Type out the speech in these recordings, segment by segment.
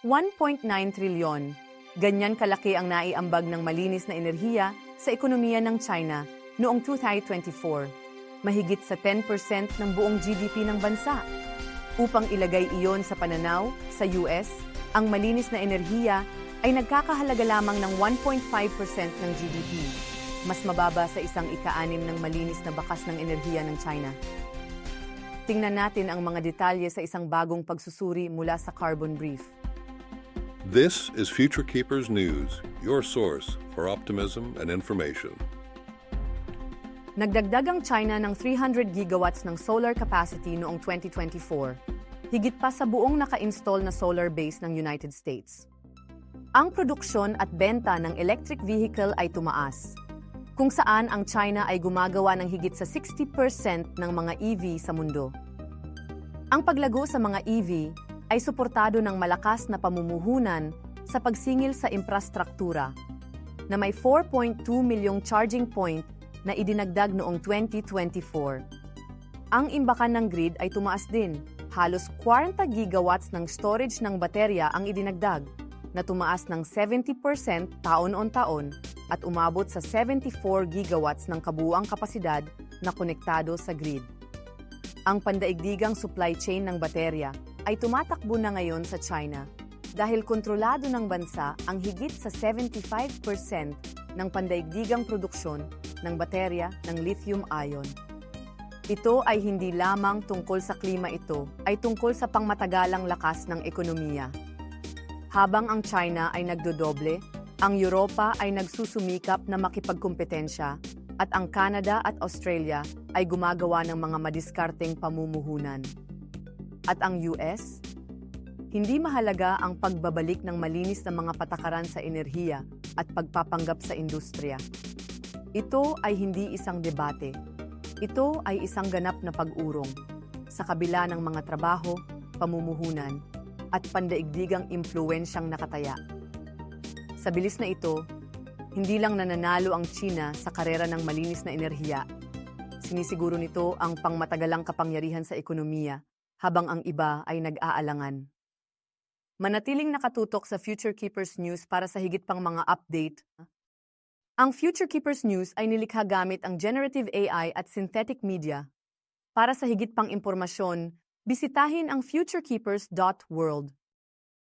1.9 trilyon. Ganyan kalaki ang naiambag ng malinis na enerhiya sa ekonomiya ng China noong 2024. Mahigit sa 10% ng buong GDP ng bansa. Upang ilagay iyon sa pananaw, sa US, ang malinis na enerhiya ay nagkakahalaga lamang ng 1.5% ng GDP. Mas mababa sa isang ika-anim ng malinis na bakas ng enerhiya ng China. Tingnan natin ang mga detalye sa isang bagong pagsusuri mula sa Carbon Brief. This is Future Keepers News, your source for optimism and information. Nagdagdag ang China ng 300 gigawatts ng solar capacity noong 2024, higit pa sa buong naka-install na solar base ng United States. Ang produksyon at benta ng electric vehicle ay tumaas, kung saan ang China ay gumagawa ng higit sa 60% ng mga EV sa mundo. Ang paglago sa mga EV ay suportado ng malakas na pamumuhunan sa pagsingil sa infrastruktura na may 4.2 milyong charging point na idinagdag noong 2024. Ang imbakan ng grid ay tumaas din. Halos 40 gigawatts ng storage ng baterya ang idinagdag, na tumaas ng 70% taon-on-taon at umabot sa 74 gigawatts ng kabuuang kapasidad na konektado sa grid. Ang pandaigdigang supply chain ng baterya ay tumatakbo na ngayon sa China dahil kontrolado ng bansa ang higit sa 75% ng pandaigdigang produksyon ng baterya ng lithium-ion. Ito ay hindi lamang tungkol sa klima ito, ay tungkol sa pangmatagalang lakas ng ekonomiya. Habang ang China ay nagdodoble, ang Europa ay nagsusumikap na makipagkumpetensya at ang Canada at Australia ay gumagawa ng mga madiskarteng pamumuhunan. At ang US? Hindi mahalaga ang pagbabalik ng malinis na mga patakaran sa enerhiya at pagpapanggap sa industriya. Ito ay hindi isang debate. Ito ay isang ganap na pag-urong sa kabila ng mga trabaho, pamumuhunan, at pandaigdigang impluensyang nakataya. Sa bilis na ito, hindi lang nananalo ang China sa karera ng malinis na enerhiya. Sinisiguro nito ang pangmatagalang kapangyarihan sa ekonomiya habang ang iba ay nag-aalangan. Manatiling nakatutok sa Future Keepers News para sa higit pang mga update. Ang Future Keepers News ay nilikha gamit ang generative AI at synthetic media. Para sa higit pang impormasyon, bisitahin ang futurekeepers.world.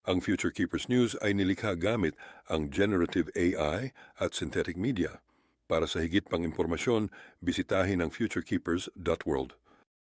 Ang Future Keepers News ay nilikha gamit ang generative AI at synthetic media. Para sa higit pang impormasyon, bisitahin ang futurekeepers.world.